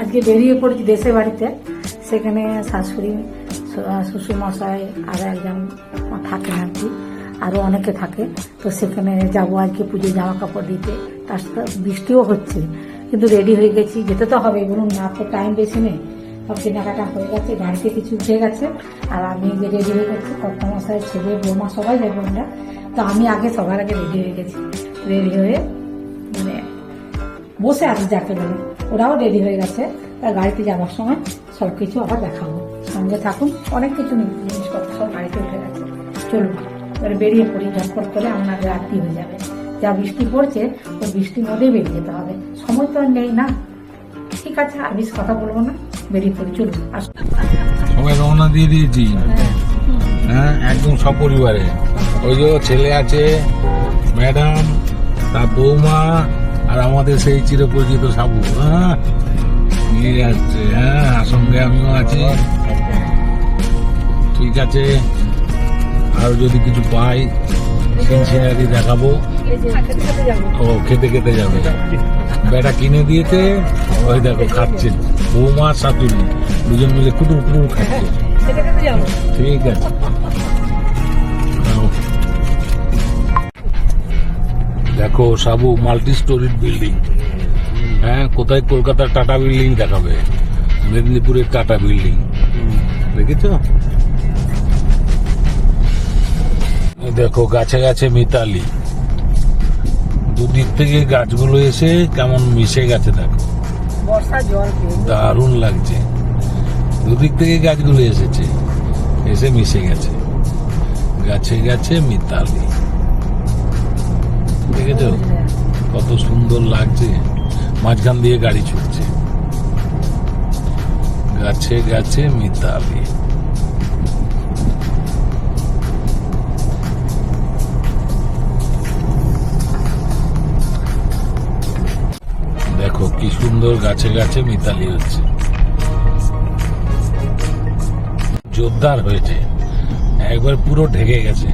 আজকে বেরিয়ে পড়েছি দেশের বাড়িতে। সেখানে শাশুড়ি, শ্বশুর মশাই আর একজন থাকেন আর কি আরও অনেকে থাকে। তো সেখানে যাব আজকে পুজো জামা কাপড় দিতে। তার সাথে বৃষ্টিও হচ্ছে। কিন্তু রেডি হয়ে গেছি। যেতে তো হবে বলুন, না তো টাইম বেশি নেই। সব কেনাকাটা হয়ে গেছে। গাড়িতে কিছু উঠে গেছে। আর আমি যে রেডি হয়ে গেছি, কর্তামশাই, ছেলে, বৌমা সবাই যাব আমরা। তো আমি আগে সবার আগে রেডি হয়ে গেছি। রেডি হয়ে বসে আছি যাকে বলে ওরাও রেডি হয়ে গেছে। তার গাড়িতে যাওয়ার সময় সব কিছু আবার দেখাবো। সঙ্গে থাকুন। অনেক কিছু জিনিসপত্র সব গাড়িতে উঠে গেছে। চলুন, এবারে বেরিয়ে পড়ি। ঝটপট করে আমার রাত্রি হয়ে যাবে। যা বৃষ্টি পড়ছে, ওই বৃষ্টির মধ্যেই বেরিয়ে যেতে হবে। সময় তো আর নেই না। ঠিক আছে, আর বেশি কথা বলব না। বেরিয়ে পড়ি। চলুন সবাই রওনা দিয়ে দিয়েছি। হ্যাঁ একদম সপরিবারে। ওই যে ছেলে আছে, ম্যাডাম, তার বৌমা আর আমাদের সেই চিরপরিচিত সাবু। হ্যাঁ নিয়ে যাচ্ছে হ্যাঁ সঙ্গে আমিও আছি। ঠিক আছে আর যদি কিছু পাই সিনসিনারি দেখাবো। ও খেতে খেতে যাবে। বেটা কিনে দিয়েছে ওই দেখো খাচ্ছে। বৌমা শাশুড়ি দুজন মিলে কুটুর কুটুর খাচ্ছে। ঠিক আছে। দেখো সাবু মাল্টি স্টোরিড বিল্ডিং হ্যাঁ কোথায় কলকাতার টাটা বিল্ডিং দেখাবে? মেদিনীপুরের টাটা বিল্ডিং দেখেছ? দেখো গাছে গাছে মিতালি। দুদিক থেকে গাছগুলো এসে কেমন মিশে গেছে দেখো। দারুণ লাগছে। দুদিক থেকে গাছগুলো এসেছে এসে মিশে গেছে। গাছে গাছে মিতালি। কত সুন্দর লাগছে। মাঝখান দিয়ে গাড়ি ছুটছে। গাছে গাছে মিতালি। দেখো কি সুন্দর গাছে গাছে মিতালি হচ্ছে। জোরদার হয়েছে। একবার পুরো ঢেকে গেছে।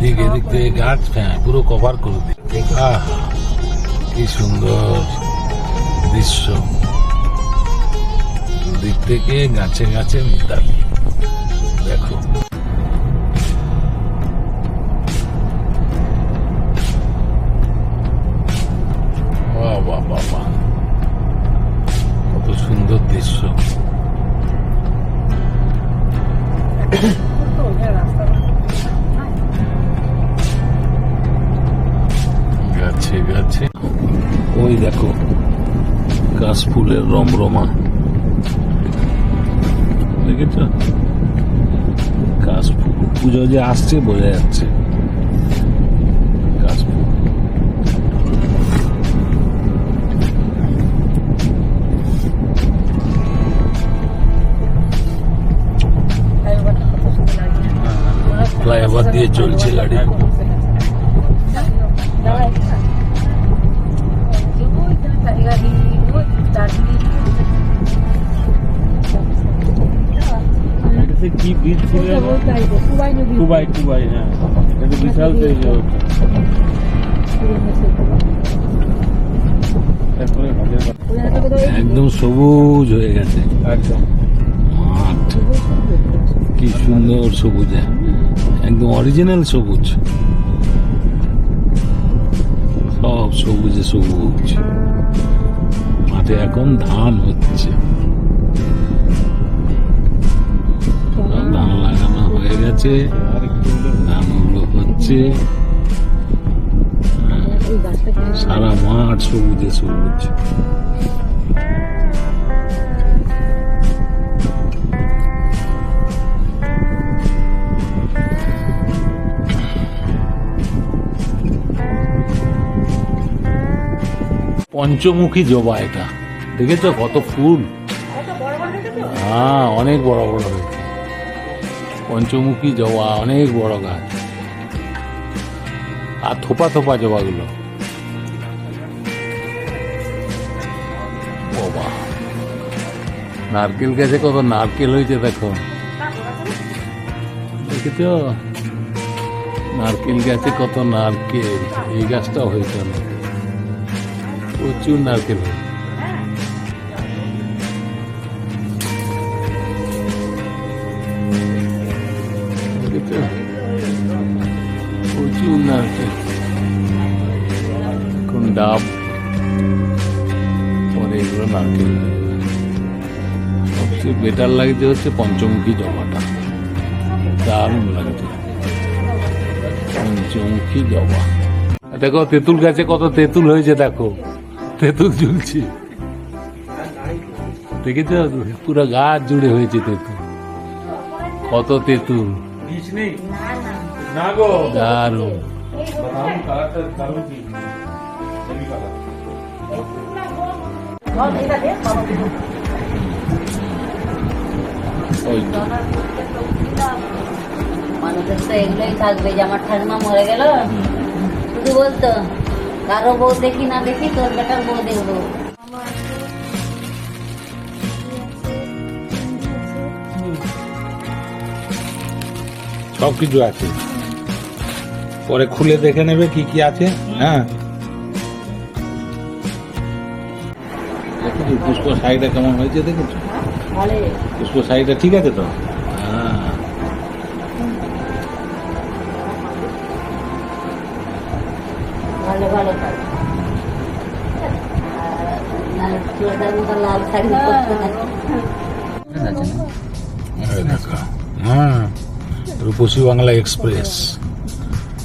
ওদিক এদিক থেকে গাছ হ্যাঁ পুরো কভার করে দিই। আহ, কি সুন্দর দৃশ্য। দিক থেকে গাছে গাছে মিতালি। দেখো। বাহ বাহ বাহ। কত সুন্দর দৃশ্য। দেখো কাশফুলের রমরমা। দেখেছ? কাশফুল পুজো যে আসছে বোঝা যাচ্ছে। ফ্লাইওভার দিয়ে চলছে গাড়ি এটাতে কি বীজ ছিল? কুবাই কুবাই হ্যাঁ। এটা বিশাল। একদম সবুজ হয়ে গেছে। একদম। মাঠ। কি সুন্দর সবুজ একদম অরিজিনাল সবুজ। সব সবুজে সবুজ। মাঠে এখন ধান হচ্ছে। ধান লাগানো হয়ে গেছে। ধানগুলো হচ্ছে। সারা মাঠ সবুজে সবুজ। পঞ্চমুখী জবা এটা। দেখেছ কত ফুল? হ্যাঁ অনেক বড় বড় হয়েছে। পঞ্চমুখী জবা, অনেক বড় গাছ। আর থোপা থোপা জবাগুলো। বাবা। নারকেল গাছে কত নারকেল হয়েছে দেখো। দেখেছ? নারকেল গাছে কত নারকেল। এই গাছটাও হয়েছে অনেক। প্রচুর নারকেল হয়। ডাব? পরে এগুলো নারকেল। সবচেয়ে বেটার লাগছে হচ্ছে পঞ্চমুখী জমাটা দারুণ লাগছে। পঞ্চমুখী জবা। দেখো, তেঁতুল গাছে কত তেঁতুল হয়েছে, দেখো। তেঁতুল ঝুলছে দেখেছ পুরো গাছ জুড়ে হয়েছে তেঁতুল। কত তেঁতুল। দারুণ। মানুষের তো এগুলোই থাকবে যে আমার ঠাকুমা মরে গেল। শুধু বলতো। কারও বউ দেখি না দেখি তোর বেটার বউ দেখব। সব কিছু আছে। পরে খুলে দেখে নেবে কি কি আছে হ্যাঁ। পুষ্প শাড়িটা কেমন হয়েছে দেখেছ? পুষ্প শাড়িটা ঠিক আছে তো? হ্যাঁ। ভালো ভালো কাজ। আর নাহলে চুড়িদার মতো লাল শাড়ি থাকে হ্যাঁ। রূপসী বাংলা এক্সপ্রেস।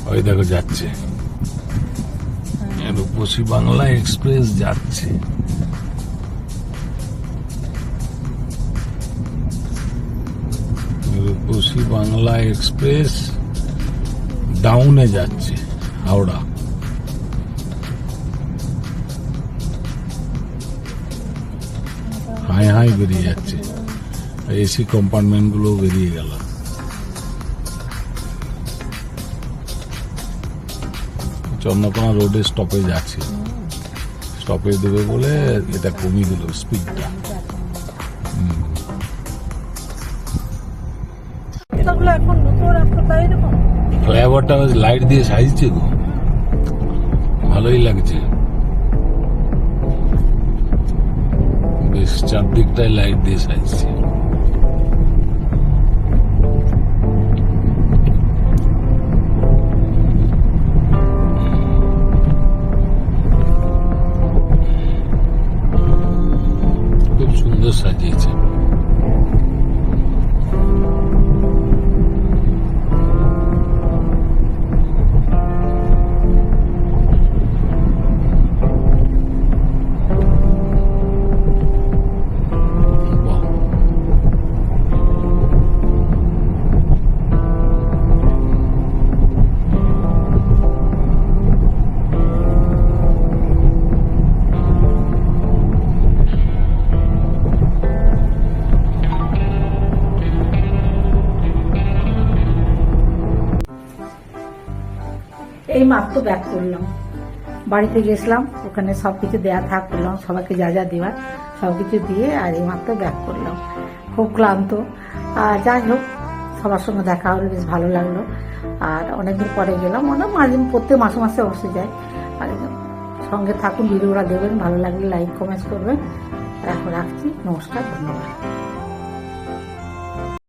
ওই দেখো যাচ্ছে। রূপসী বাংলা এক্সপ্রেস যাচ্ছে। রূপসী বাংলা এক্সপ্রেস ডাউনে যাচ্ছে হাওড়া। হাই হাই বেরিয়ে যাচ্ছে। এসি কম্পার্টমেন্টগুলো বেরিয়ে গেল। চন্দ্রকোনা রোডে স্টপেজ আছে। স্টপেজ দেবে বলে এটা কমিয়ে দিল স্পিডটা ফ্লাইওভারটা লাইট দিয়ে সাজছে গো। ভালোই লাগছে। বেশ চারদিকটাই লাইট দিয়ে সাজছে। খুব সুন্দর সাজিয়েছে এই মাত্র ব্যাক করলাম। বাড়িতে গেছিলাম, ওখানে সব কিছু দেয়া থাক করলাম সবাইকে যা যা দেওয়ার সব কিছু দিয়ে আর এই মাত্র ব্যাক করলাম। খুব ক্লান্ত। আর যাই হোক, সবার সঙ্গে দেখা হলে, বেশ ভালো লাগল। আর অনেকদিন পরে গেলাম, অনেক মাঝে, প্রত্যেক মাসে মাসে অবশ্যই যায় আর সঙ্গে থাকুন, ভিডিওটা দেবেন ভালো লাগলে লাইক কমেন্টস করবেন। এখন রাখছি, নমস্কার, ধন্যবাদ।